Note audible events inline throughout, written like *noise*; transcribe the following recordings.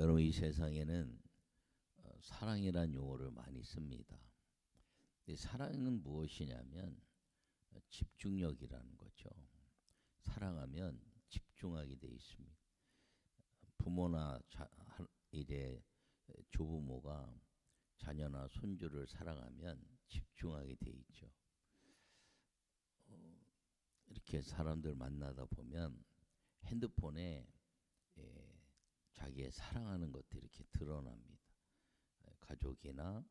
여러분 이 세상에는 어, 사랑이란 용어를 많이 씁니다. 사랑은 무엇이냐면 어, 집중력이라는 거죠. 사랑하면 집중하게 돼 있습니다. 부모나 자, 하- 이제 조부모가 자녀나 손주를 사랑하면 집중하게 돼 있죠. 어, 이렇게 사람들 만나다 보면 핸드폰에 예, 자기의 사랑하는 것들이 이렇게 드러납니다. 예, 가족이나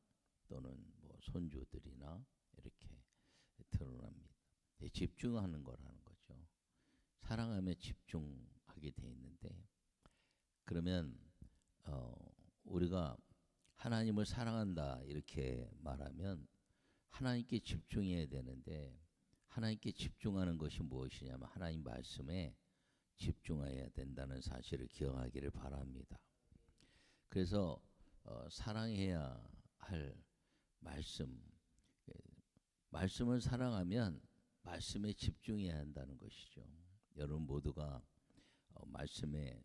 또는 뭐 손주들이나 이렇게 드러납니다. 예, 집중하는 거라는 거죠. 사랑하며 집중하게 돼 있는데 그러면 어, 우리가 하나님을 사랑한다 이렇게 말하면 하나님께 집중해야 되는데 하나님께 집중하는 것이 무엇이냐면 하나님 말씀에 집중해야 된다는 사실을 기억하기를 바랍니다. 그래서 어, 사랑해야 할 말씀, 예, 말씀을 사랑하면 말씀에 집중해야 한다는 것이죠. 여러분 모두가 어, 말씀에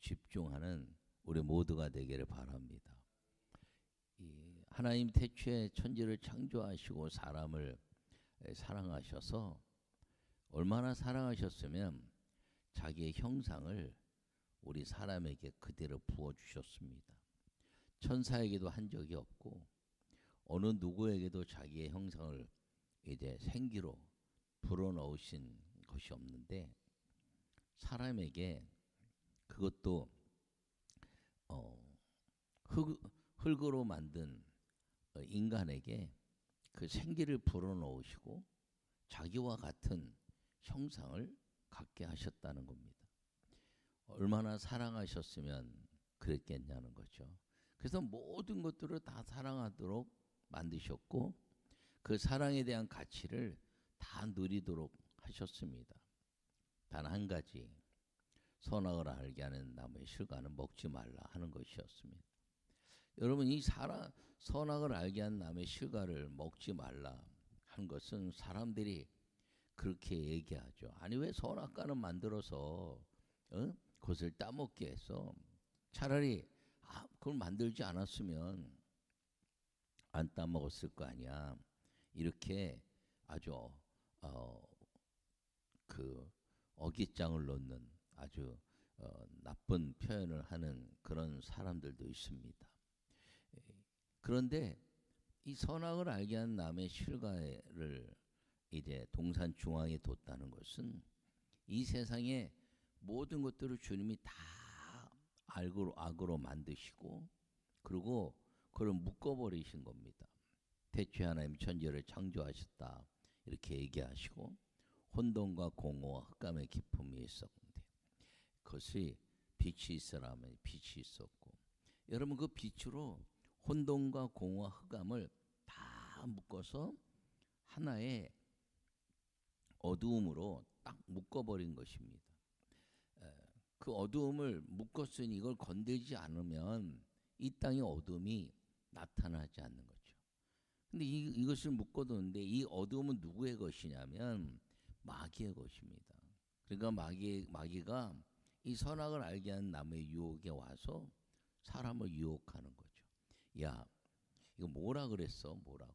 집중하는 우리 모두가 되기를 바랍니다. 이 하나님 태초에 천지를 창조하시고 사람을 에, 사랑하셔서 얼마나 사랑하셨으면 자기의 형상을 우리 사람에게 그대로 부어 주셨습니다. 천사에게도 한 적이 없고 어느 누구에게도 자기의 형상을 이제 생기로 불어 넣으신 것이 없는데 사람에게 그것도 어, 흙, 흙으로 만든 어, 인간에게 그 생기를 불어넣으시고 자기와 같은 형상을 갖게 하셨다는 겁니다. 얼마나 사랑하셨으면 그랬겠냐는 거죠. 그래서 모든 것들을 다 사랑하도록 만드셨고 그 사랑에 대한 가치를 다 누리도록 하셨습니다. 단 한 가지 선악을 알게 하는 나무의 실과는 먹지 말라 하는 것이었습니다. 여러분 이 사람 선악을 알게 한 나무의 실과를 먹지 말라 하는 것은 사람들이 그렇게 얘기하죠. 아니 왜 선악과는 만들어서 어? 그것을 따먹게 해서 차라리 아, 그걸 만들지 않았으면 안 따먹었을 거 아니야. 이렇게 아주 어, 그 어깃장을 놓는 아주 어, 나쁜 표현을 하는 그런 사람들도 있습니다. 에, 그런데 이 선악을 알게 한 남의 실과를 이제 동산 중앙에 뒀다는 것은 이 세상의 모든 것들을 주님이 다 악으로, 악으로 만드시고 그리고 그걸 묶어버리신 겁니다. 대체 하나님 천지를 창조하셨다 이렇게 얘기하시고 혼돈과 공허와 흑감의 기품이 있었는데 그것이 빛이 있으라면 빛이 있었고 여러분 그 빛으로 혼돈과 공허와 흑감을 다 묶어서 하나의 어두움으로 딱 묶어버린 것입니다. 에, 그 어두움을 묶었으니 이걸 건들지 않으면 이 땅의 어둠이 나타나지 않는 거죠. 근데 이, 이것을 묶어두는데 이 어두움은 누구의 것이냐면 마귀의 것입니다. 그러니까 마귀, 마귀가 이 선악을 알게 한 남의 유혹에 와서 사람을 유혹하는 거죠. 야, 이거 뭐라 그랬어? 뭐라고?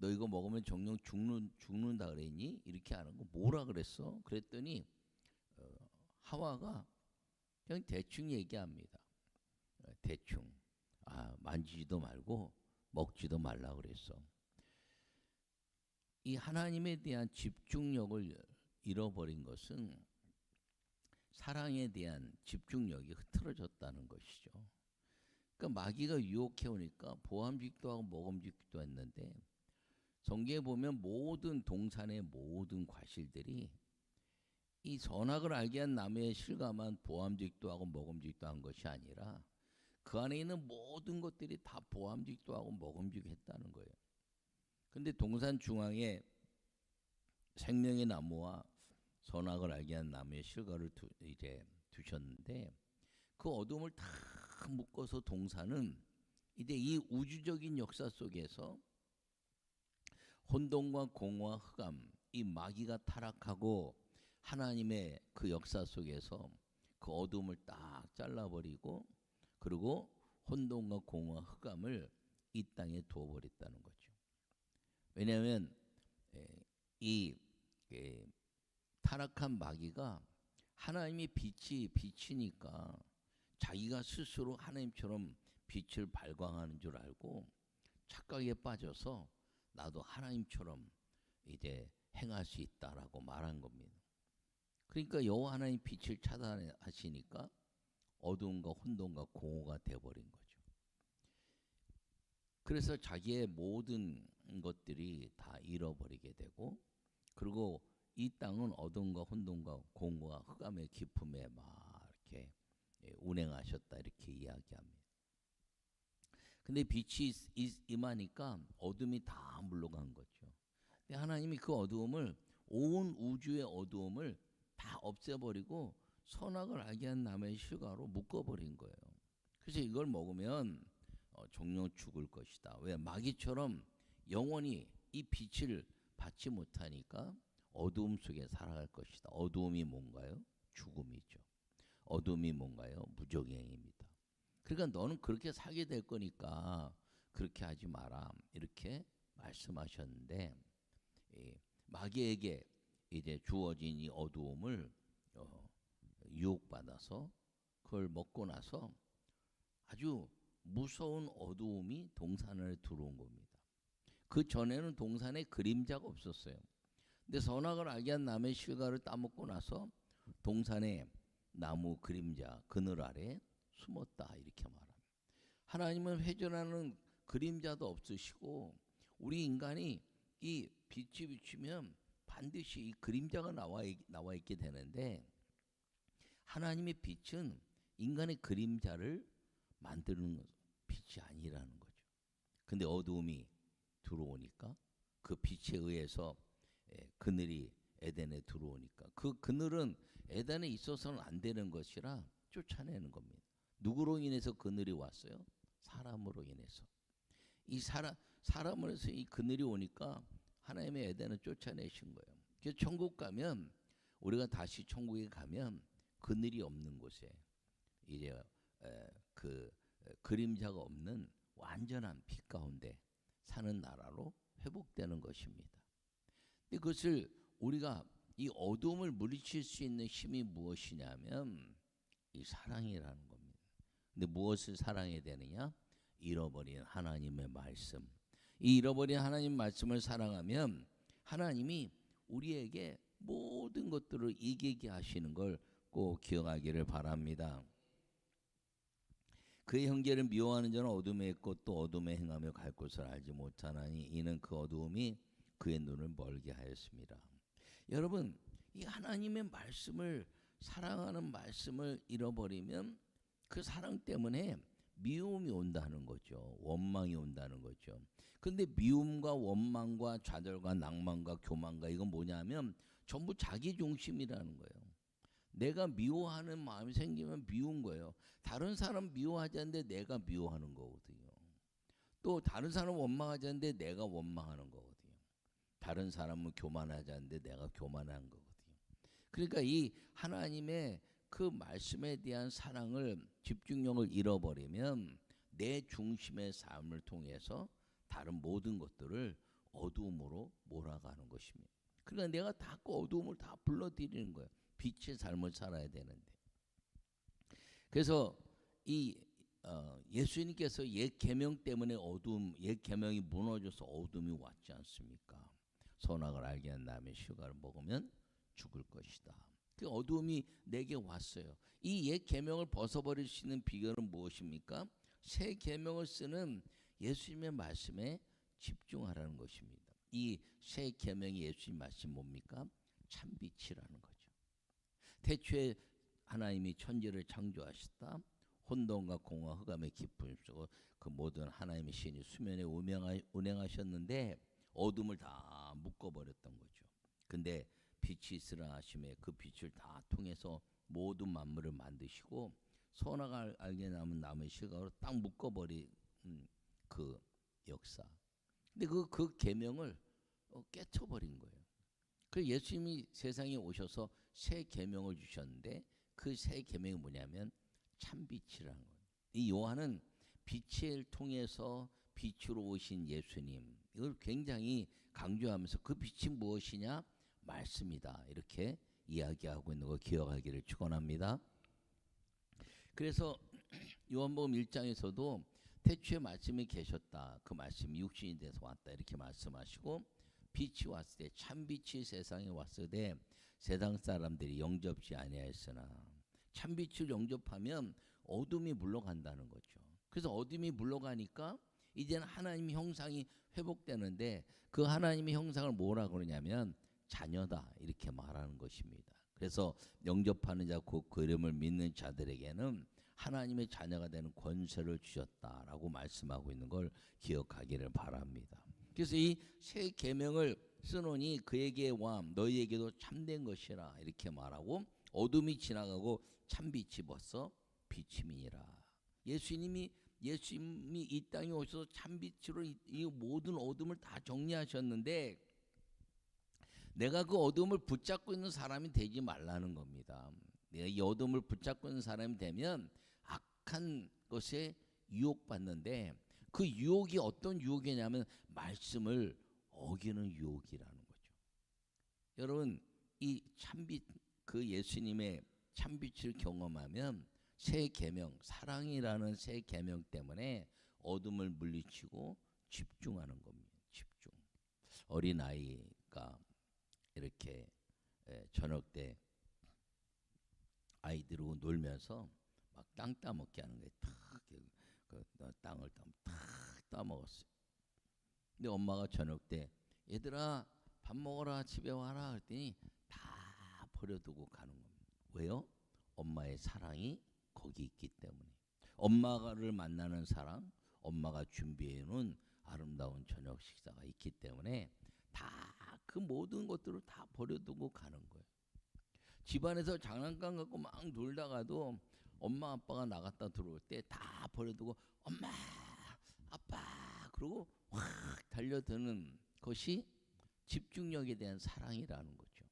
너 이거 먹으면 정령 죽는 죽는다 그랬니? 이렇게 하는 거 뭐라 그랬어? 그랬더니 어, 하와가 그냥 대충 얘기합니다. 어, 대충 아 만지지도 말고 먹지도 말라 그랬어. 이 하나님에 대한 집중력을 잃어버린 것은 사랑에 대한 집중력이 흐트러졌다는 것이죠. 그러니까 마귀가 유혹해 오니까 보암직도 하고 먹음직도 했는데 성경에 보면 모든 동산의 모든 과실들이 이 선악을 알게 한 남의 실감한 보암직도 하고 먹음직도 한 것이 아니라 그 안에 있는 모든 것들이 다 보암직도 하고 먹음직했다는 거예요. 근데 동산 중앙에 생명의 나무와 선악을 알게 한 나무의 실과를 두, 이제 두셨는데 그 어둠을 다 묶어서 동산은 이제 이 우주적인 역사 속에서 혼돈과 공허와 흑암, 이 마귀가 타락하고 하나님의 그 역사 속에서 그 어둠을 딱 잘라버리고 그리고 혼돈과 공허와 흑암을 이 땅에 두어버렸다는 거죠. 왜냐하면 에, 이 에, 타락한 마귀가 하나님이 빛이 빛이니까 자기가 스스로 하나님처럼 빛을 발광하는 줄 알고 착각에 빠져서 나도 하나님처럼 이제 행할 수 있다라고 말한 겁니다. 그러니까 여호와 하나님 빛을 차단하시니까 어두움과 혼돈과 공허가 되어버린 거죠. 그래서 자기의 모든 것들이 다 잃어버리게 되고 그리고 이 땅은 어둠과 혼돈과 공허와 흑암의 깊음에 막 이렇게 예, 운행하셨다 이렇게 이야기합니다. 근데 빛이 임하니까 어둠이 다 물러간 거죠. 근데 하나님이 그 어두움을 온 우주의 어두움을 다 없애버리고 선악을 알게 한 남의 실과로 묶어버린 거예요. 그래서 이걸 먹으면 어, 종종 죽을 것이다. 왜 마귀처럼 영원히 이 빛을 받지 못하니까 어두움 속에 살아갈 것이다. 어두움이 뭔가요? 죽음이죠. 어둠이 뭔가요? 무적행입니다. 그러니까 너는 그렇게 살게 될 거니까 그렇게 하지 마라 이렇게 말씀하셨는데 예, 마귀에게 이제 주어진 이 어두움을 어, 유혹받아서 그걸 먹고 나서 아주 무서운 어두움이 동산에 들어온 겁니다. 그 전에는 동산에 그림자가 없었어요. 근데 선악을 알게 한 남의 실과를 따먹고 나서 동산에 나무 그림자 그늘 아래 숨었다 이렇게 말합니다. 하나님은 회전하는 그림자도 없으시고 우리 인간이 이 빛이 비추면 반드시 이 그림자가 나와 있, 나와 있게 되는데 하나님의 빛은 인간의 그림자를 만드는 빛이 아니라는 거죠. 근데 어두움이 들어오니까 그 빛에 의해서 예, 그늘이 에덴에 들어오니까 그 그늘은 에덴에 있어서는 안 되는 것이라 쫓아내는 겁니다. 누구로 인해서 그늘이 왔어요? 사람으로 인해서. 이 사람 사람으로 해서 이 그늘이 오니까 하나님의 에덴을 쫓아내신 거예요. 그래서 천국 가면 우리가 다시 천국에 가면 그늘이 없는 곳에 이제 에, 그 에, 그림자가 없는 완전한 빛 가운데 사는 나라로 회복되는 것입니다. 근데 그것을 우리가 이 어둠을 물리칠 수 있는 힘이 무엇이냐면 이 사랑이라는. 근데 무엇을 사랑해야 되느냐? 잃어버린 하나님의 말씀. 이 잃어버린 하나님 말씀을 사랑하면 하나님이 우리에게 모든 것들을 이기게 하시는 걸 꼭 기억하기를 바랍니다. 그의 형제를 미워하는 자는 어둠에 있고 또 어둠에 행하며 갈 곳을 알지 못하나니 이는 그 어두움이 그의 눈을 멀게 하였습니다. 여러분, 이 하나님의 말씀을 사랑하는 말씀을 잃어버리면 그 사랑 때문에 미움이 온다는 거죠. 원망이 온다는 거죠. 근데 미움과 원망과 좌절과 낭만과 교만과 이건 뭐냐면 전부 자기 중심이라는 거예요. 내가 미워하는 마음이 생기면 미운 거예요. 다른 사람 미워하지 않는데 내가 미워하는 거거든요. 또 다른 사람 원망하지 않는데 내가 원망하는 거거든요. 다른 사람은 교만하지 않는데 내가 교만한 거거든요. 그러니까 이 하나님의 그 말씀에 대한 사랑을 집중력을 잃어버리면 내 중심의 삶을 통해서 다른 모든 것들을 어두움으로 몰아가는 것입니다. 그러니까 내가 다 그 어두움을 다 불러들이는 거예요. 빛의 삶을 살아야 되는데. 그래서 이 어, 예수님께서 옛 계명 때문에 어둠, 옛 계명이 무너져서 어둠이 왔지 않습니까? 선악을 알게 한 다음에 휴가를 먹으면 죽을 것이다. 그 어둠이 내게 왔어요. 이 옛 계명을 있는 비결은 무엇입니까? 새 계명을 쓰는 예수님의 말씀에 집중하라는 것입니다. 이 새 계명이 예수님 말씀 뭡니까? 참빛이라는 거죠. 태초에 하나님이 천지를 창조하셨다. 혼돈과 공허 흑암의 깊은 속그 모든 하나님의 신이 수면에 운행하셨는데 어둠을 다 묶어버렸던 거죠. 근데 빛이 있으라 하심에 그 빛을 다 통해서 모든 만물을 만드시고 선악을 알게 남은 남의 실각으로 딱 묶어버린 그 역사. 근데 그, 그 계명을 어, 깨쳐버린 거예요. 그 예수님이 세상에 오셔서 새 계명을 주셨는데 그 새 계명이 뭐냐면 참빛이라는 거예요. 이 요한은 빛을 통해서 빛으로 오신 예수님 이걸 굉장히 강조하면서 그 빛이 무엇이냐 말씀이다 이렇게 이야기하고 있는 거 기억하기를 축원합니다. 그래서 *clears throat* 요한복음 1장에서도 태초에 말씀이 계셨다. 그 말씀이 육신이 돼서 왔다. 이렇게 말씀하시고 빛이 왔을 때 참 빛이 세상에 왔을 때 세상 사람들이 영접지 아니하였으나 참 빛을 영접하면 어둠이 물러간다는 거죠. 그래서 어둠이 물러가니까 이제는 하나님의 형상이 회복되는데 그 하나님의 형상을 뭐라 그러냐면 자녀다 이렇게 말하는 것입니다. 그래서 영접하는 자, 곧그 이름을 믿는 자들에게는 하나님의 자녀가 되는 권세를 주셨다라고 말씀하고 있는 걸 기억하기를 바랍니다. 그래서 이 새 계명을 쓰노니 그에게 와 너희에게도 참된 것이라 이렇게 말하고 어둠이 지나가고 참빛이 벌써 비침이니라. 예수님이 예수님이 이 땅에 오셔서 참빛으로 이, 이 모든 어둠을 다 정리하셨는데 내가 그 어둠을 붙잡고 있는 사람이 되지 말라는 겁니다. 내가 이 어둠을 붙잡고 있는 사람이 되면 악한 것에 유혹받는데 그 유혹이 어떤 유혹이냐면 말씀을 어기는 유혹이라는 거죠. 여러분 이 참빛 그 예수님의 참빛을 경험하면 새 계명 사랑이라는 새 계명 때문에 어둠을 물리치고 집중하는 겁니다. 집중. 어린 아이가 이렇게 에, 저녁 때 아이들하고 놀면서 막 땅 따먹게 하는 거예요. 탁, 그, 그 땅을 딱, 탁 따먹었어요. 근데 엄마가 저녁 때 얘들아 밥 먹어라 집에 와라 그랬더니 다 버려두고 가는 겁니다. 왜요? 엄마의 사랑이 거기 있기 때문에 엄마를 만나는 사랑, 엄마가 준비해 놓은 아름다운 저녁 식사가 있기 때문에 다 그 모든 것들을 다 버려두고 가는 거예요. 집안에서 장난감 갖고 막 놀다가도 엄마 아빠가 나갔다 들어올 때 다 버려두고 엄마 아빠 그러고 확 달려드는 것이 집중력에 대한 사랑이라는 거죠.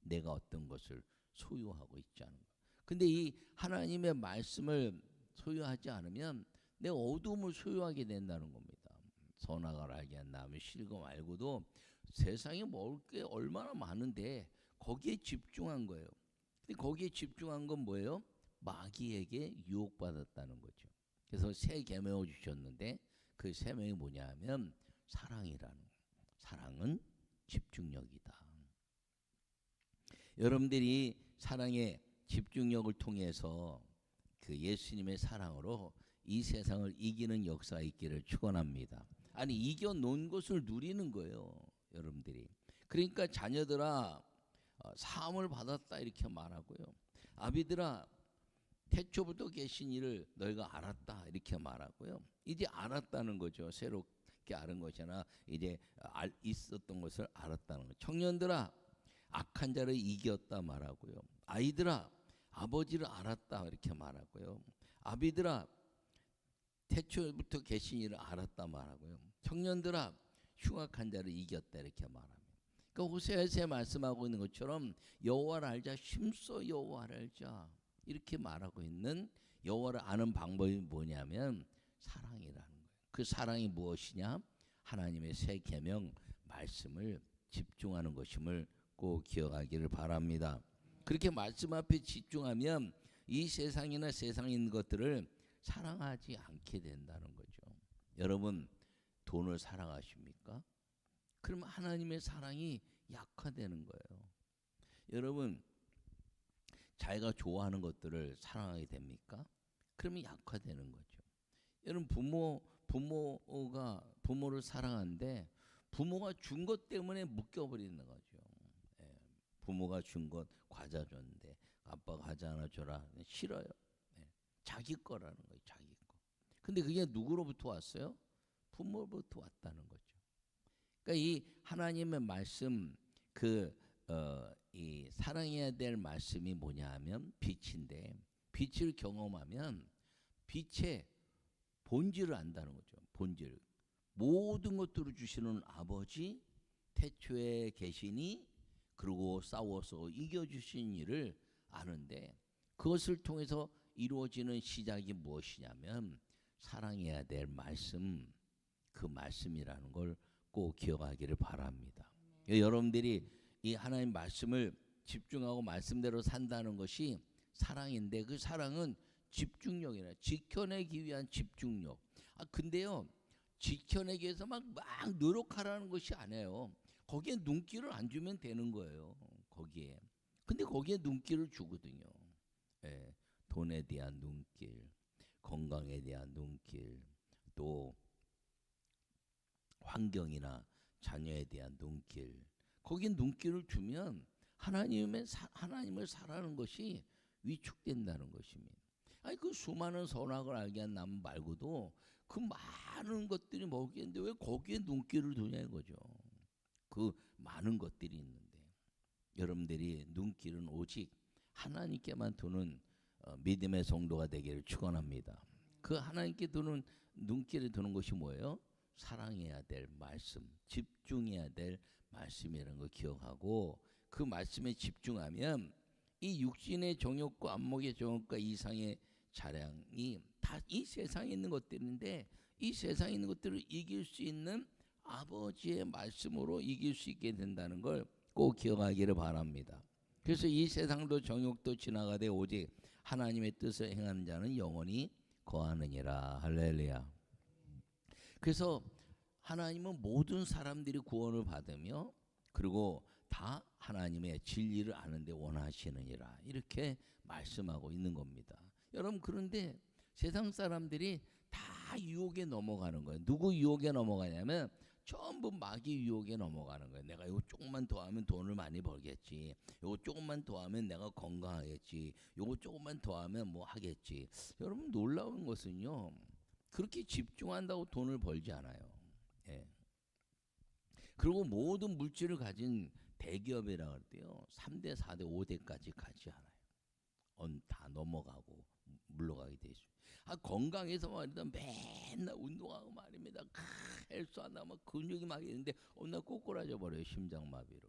내가 어떤 것을 소유하고 있지 않은 것. 근데 이 하나님의 말씀을 소유하지 않으면 내 어둠을 소유하게 된다는 겁니다. 선악을 알게 한다면 실검 알고도 세상에 먹을 게 얼마나 많은데 거기에 집중한 거예요. 근데 거기에 집중한 건 뭐예요? 마귀에게 유혹받았다는 거죠. 그래서 새 계명을 주셨는데 그 세 명이 뭐냐면 사랑이라는 거예요. 사랑은 집중력이다. 여러분들이 사랑의 집중력을 통해서 그 예수님의 사랑으로 이 세상을 이기는 역사가 있기를 축원합니다. 아니 이겨 놓은 것을 누리는 거예요, 여러분들이. 그러니까 자녀들아 어, 사함을 받았다 이렇게 말하고요. 아비들아 태초부터 계신 이를 너희가 알았다 이렇게 말하고요. 이제 알았다는 거죠. 새롭게 아는 것이나 이제 알, 있었던 것을 알았다는 거. 청년들아 악한 자를 이겼다 말하고요. 아이들아 아버지를 알았다 이렇게 말하고요. 아비들아 태초부터 계신 이를 알았다 말하고요. 청년들아 흉악한 자를 이겼다 이렇게 말합니다. 그러니까 호세아서 말씀하고 있는 것처럼 여호와를 알자 힘써 여호와를 알자 이렇게 말하고 있는 여호와를 아는 방법이 뭐냐면 사랑이라는 거예요. 그 사랑이 무엇이냐? 하나님의 새 계명 말씀을 집중하는 것임을 꼭 기억하기를 바랍니다. 그렇게 말씀 앞에 집중하면 이 세상이나 있는 것들을 사랑하지 않게 된다는 거죠. 여러분 돈을 사랑하십니까? 그러면 하나님의 사랑이 약화되는 거예요. 여러분 자기가 좋아하는 것들을 사랑하게 됩니까? 그러면 약화되는 거죠. 여러분 부모 부모가 부모를 사랑하는데 부모가 준 것 때문에 묶여버리는 거죠. 예, 부모가 준 것 과자 줬는데 아빠가 과자 하나 줘라 싫어요. 예, 자기 거라는 거예요. 자기 거. 근데 그게 누구로부터 왔어요? 부모로부터 왔다는 거죠. 그러니까 이 하나님의 말씀 그 어, 이 사랑해야 될 말씀이 뭐냐 하면 빛인데 빛을 경험하면 빛의 본질을 안다는 거죠. 본질. 모든 것들을 주시는 아버지 태초에 계시니 그리고 싸워서 이겨 주신 일을 아는데 그것을 통해서 이루어지는 시작이 무엇이냐면 사랑해야 될 말씀 그 말씀이라는 걸 꼭 기억하기를 바랍니다. 여러분들이 이 하나님 말씀을 집중하고 말씀대로 산다는 것이 사랑인데 그 사랑은 집중력이라 지켜내기 위한 집중력. 아 근데요 지켜내기 위해서 막 막 노력하라는 것이 아니에요. 거기에 눈길을 안 주면 되는 거예요. 거기에. 근데 거기에 눈길을 주거든요. 예, 돈에 대한 눈길, 건강에 대한 눈길, 또 환경이나 자녀에 대한 눈길. 거기에 눈길을 주면 하나님의 사, 하나님을 사랑하는 것이 위축된다는 것입니다. 아니 그 수많은 선악을 알게 한남 말고도 그 많은 것들이 뭐겠는데 왜 거기에 눈길을 두냐 이거죠. 그 많은 것들이 있는데 여러분들이 눈길은 오직 하나님께만 두는 어, 믿음의 성도가 되기를 축원합니다. 그 하나님께 두는 눈길에 두는 것이 뭐예요? 사랑해야 될 말씀, 집중해야 될 말씀이라는 걸 기억하고 그 말씀에 집중하면 이 육신의 정욕과 안목의 정욕과 이상의 자량이 다 이 세상에 있는 것들인데 이 세상에 있는 것들을 이길 수 있는 아버지의 말씀으로 이길 수 있게 된다는 걸 꼭 기억하기를 바랍니다. 그래서 이 세상도 정욕도 지나가되 오직 하나님의 뜻을 행하는 자는 영원히 거하느니라 할렐루야. 그래서 하나님은 모든 사람들이 구원을 받으며 그리고 다 하나님의 진리를 아는데 원하시느니라 이렇게 말씀하고 있는 겁니다. 여러분 그런데 세상 사람들이 다 유혹에 넘어가는 거예요. 누구 유혹에 넘어가냐면 전부 마귀 유혹에 넘어가는 거예요. 내가 이거 조금만 더 하면 돈을 많이 벌겠지. 이거 조금만 더 하면 내가 건강하겠지. 이거 조금만 더 하면 뭐 하겠지. 여러분 놀라운 것은요. 그렇게 집중한다고 돈을 벌지 않아요. 예. 그리고 모든 물질을 가진 대기업이라 할 때요. 3대, 4대, 5대까지 가지 않아요. 언, 다 넘어가고 물러가게. 아, 건강해서 말이다 맨날 운동하고 말입니다. 크, 헬스 안 하면 근육이 막 있는데 어느 날 꼬꾸라져 버려요. 심장마비로.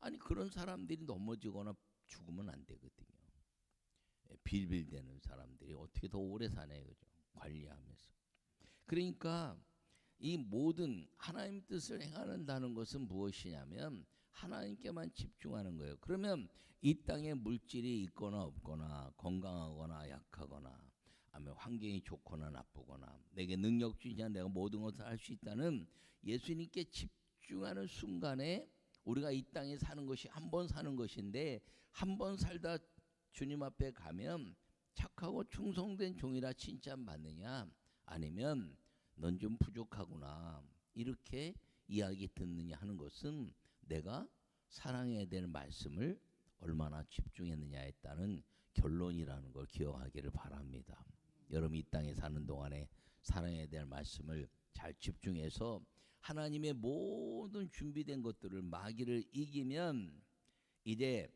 아니 그런 사람들이 넘어지거나 죽으면 안 되거든요. 예, 빌빌대는 사람들이 어떻게 더 오래 사네 그죠? 관리하면서. 그러니까 이 모든 하나님 뜻을 행하는다는 것은 무엇이냐면 하나님께만 집중하는 거예요. 그러면 이 땅에 물질이 있거나 없거나 건강하거나 약하거나 아니면 환경이 좋거나 나쁘거나 내게 능력 주냐 내가 모든 것을 할 수 있다는 예수님께 집중하는 순간에 우리가 이 땅에 사는 것이 한 번 사는 것인데 한 번 살다 주님 앞에 가면 착하고 충성된 종이라 칭찬받느냐 아니면 넌 좀 부족하구나 이렇게 이야기 듣느냐 하는 것은 내가 사랑해야 될 말씀을 얼마나 집중했느냐에 따른 결론이라는 걸 기억하기를 바랍니다. 여러분 이 땅에 사는 동안에 사랑해야 될 말씀을 잘 집중해서 하나님의 모든 준비된 것들을 마귀를 이기면 이제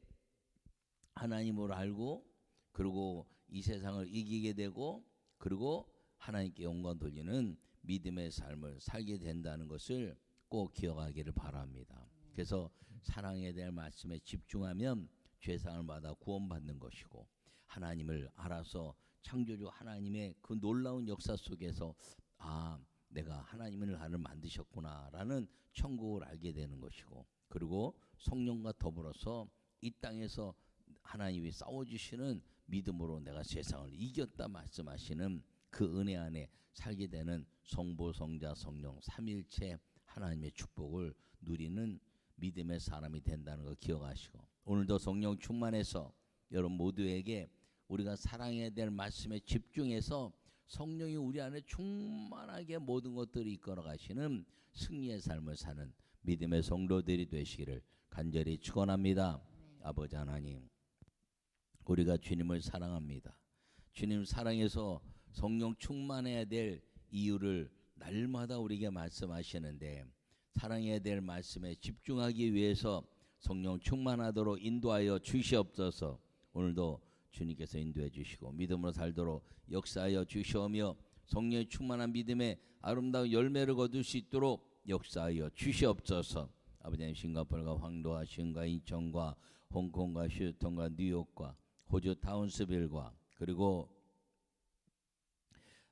하나님을 알고 그리고 이 세상을 이기게 되고 그리고 하나님께 영광 돌리는 믿음의 삶을 살게 된다는 것을 꼭 기억하기를 바랍니다. 그래서 사랑에 대한 말씀에 집중하면 죄상을 받아 구원받는 것이고 하나님을 알아서 창조주 하나님의 그 놀라운 역사 속에서 아 내가 하나님을 나를 만드셨구나라는 천국을 알게 되는 것이고 그리고 성령과 더불어서 이 땅에서 하나님이 싸워주시는 믿음으로 내가 세상을 이겼다 말씀하시는 그 은혜 안에 살게 되는 성부 성자 성령 삼일체 하나님의 축복을 누리는 믿음의 사람이 된다는 걸 기억하시고 오늘도 성령 충만해서 여러분 모두에게 우리가 사랑해야 될 말씀에 집중해서 성령이 우리 안에 충만하게 모든 것들을 이끌어 가시는 승리의 삶을 사는 믿음의 성도들이 되시기를 간절히 축원합니다. 아버지 하나님 우리가 주님을 사랑합니다. 주님 사랑해서 성령 충만해야 될 이유를 날마다 우리에게 말씀하시는데 사랑해야 될 말씀에 집중하기 위해서 성령 충만하도록 인도하여 주시옵소서. 오늘도 주님께서 인도해 주시고 믿음으로 살도록 역사하여 주시오며 성령의 충만한 믿음에 아름다운 열매를 거둘 수 있도록 역사하여 주시옵소서. 아버지 싱가포르가 황도와 싱가 인천과 홍콩과 휴스턴과 뉴욕과 호주 타운스빌과 그리고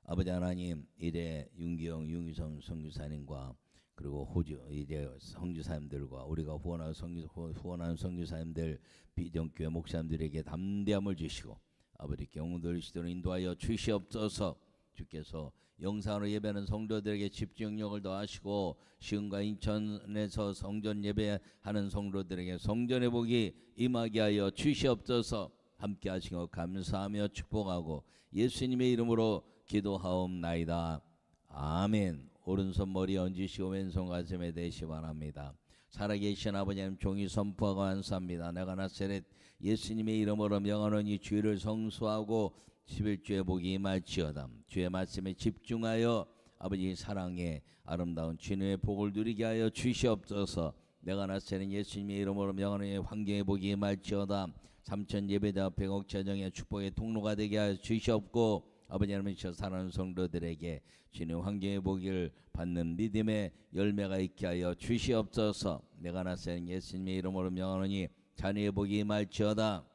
아버지 하나님 이래 윤기영 윤기성 성교사님과 그리고 호주 이제 성교사님들과 우리가 후원하는 성교 후원하는 성교사님들 비정교회 목사님들에게 담대함을 주시고 아버지께 영들 시도를 인도하여 주시옵소서 주께서 영상으로 예배하는 성도들에게 집중력을 더하시고 시흥과 인천에서 성전 예배하는 성도들에게 성전의 복이 임하게 하여 주시옵소서 함께 하시고 감사하며 축복하고 예수님의 이름으로 기도하옵나이다. 아멘. 오른손 머리 얹으시고 왼손 가슴에 대시 바랍니다. 살아계신 아버님 종이 선포하고 안수합니다. 내가 나세렛 예수님의 이름으로 명하노니 주의를 성수하고 11주의 복이 임할지어다. 주의 말씀에 집중하여 아버지 사랑에 아름다운 주님의 복을 누리게 하여 주시옵소서. 내가 나세는 예수님의 이름으로 명하노니 환경의 복이 임할지어다. 삼천 예배자 백억 재정의 축복의 통로가 되게 하여 주시옵고 아버지 하나님이셔 사랑하는 성도들에게 주님 환경의 복을 받는 믿음의 열매가 있게 하여 주시옵소서. 내가 나서는 예수님의 이름으로 명하노니 자녀의 복이 임할지어다.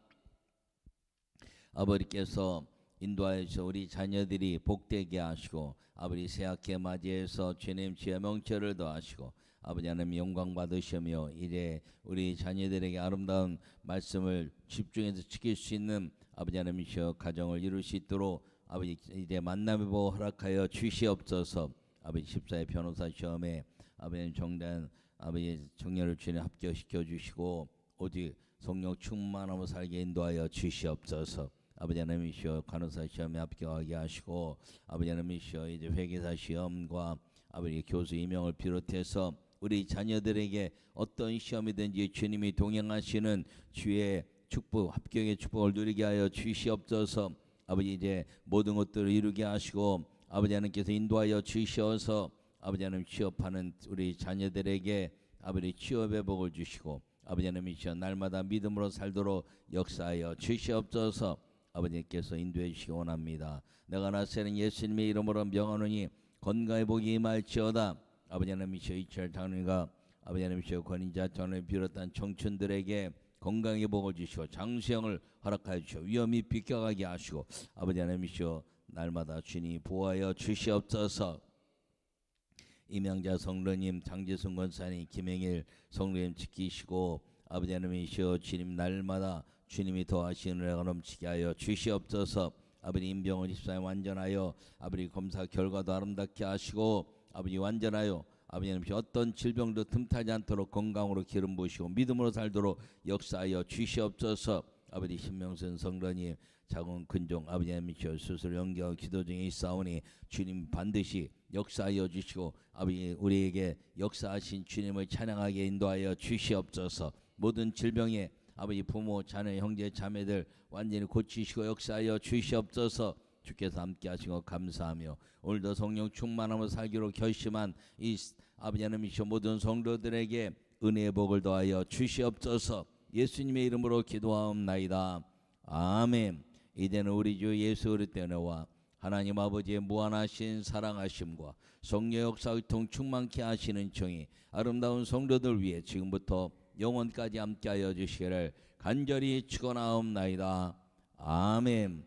아버지께서 인도하여서 우리 자녀들이 복되게 하시고 아버지 새학기에 맞이해서 주님 지혜 명철을 더하시고 아버지 하나님 영광 받으시며 이제 우리 자녀들에게 아름다운 말씀을 집중해서 지킬 수 있는 아버지 하나님이시여 가정을 이룰 수 있도록 아버지 이제 만남의 보 허락하여 주시옵소서 아버지 십사의 변호사 시험에 아버지 정단 아버지 정렬을 주님 합격시켜 주시고 오직 성령 충만하고 살게 인도하여 주시옵소서 아버지 하나님이시여 간호사 시험에 합격하게 하시고 아버지 하나님이시여 이제 회계사 시험과 아버지 교수 임명을 비롯해서 우리 자녀들에게 어떤 시험이든지 주님이 동행하시는 주의 축복 합격의 축복을 누리게 하여 주시옵소서 아버지 이제 모든 것들을 이루게 하시고 아버지 하나님께서 인도하여 주시어서 아버지 하나님 취업하는 우리 자녀들에게 아버지 취업의 복을 주시고 아버지 하나님이시여 날마다 믿음으로 살도록 역사하여 주시옵소서. 아버지께서 인도해 주시기 원합니다. 내가 나세는 예수님의 이름으로 명하노니 건강의 복이 임할지어다. 아버지 하나님이시여 이철 장로가 아버지 하나님이시여 권인자 전을 비롯한 청춘들에게 건강의 복을 주시고 장수형을 허락하여 주시고 위험이 비껴가게 하시고 아버지 하나님이시여 날마다 주님 보호하여 주시옵소서. 이명자 성도님 장재순 권사님 김행일 성도님 지키시고 아버지 하나님이시여 주님 날마다 주님이 더하시는 은혜가 넘치게 하여 주시옵소서. 아버지 임병원 집사에 완전하여 아버지 검사 결과도 아름답게 하시고 아버지 완전하여 아버지 하나님 어떤 질병도 틈타지 않도록 건강으로 기름 부으시고 믿음으로 살도록 역사하여 주시옵소서. 아버지 신명선 성도님 자궁 근종 아버지 하나님이시여 수술 연기하고 기도 중에 있사오니 주님 반드시 역사하여 주시고 아버지 우리에게 역사하신 주님을 찬양하게 인도하여 주시옵소서. 모든 질병에 아버지 부모 자녀 형제 자매들 완전히 고치시고 역사하여 주시옵소서 주께서 함께 하시고 감사하며 오늘도 성령 충만함을 살기로 결심한 이 아버지 하나님이시여 모든 성도들에게 은혜의 복을 더하여 주시옵소서. 예수님의 이름으로 기도하옵나이다. 아멘. 이제는 우리 주 예수 그리스도의 은혜와 하나님 아버지의 무한하신 사랑하심과 성령 역사 통 충만케 하시는 정이 아름다운 성도들 위해 지금부터 영원까지 함께하여 주시기를 간절히 축원하옵나이다. 아멘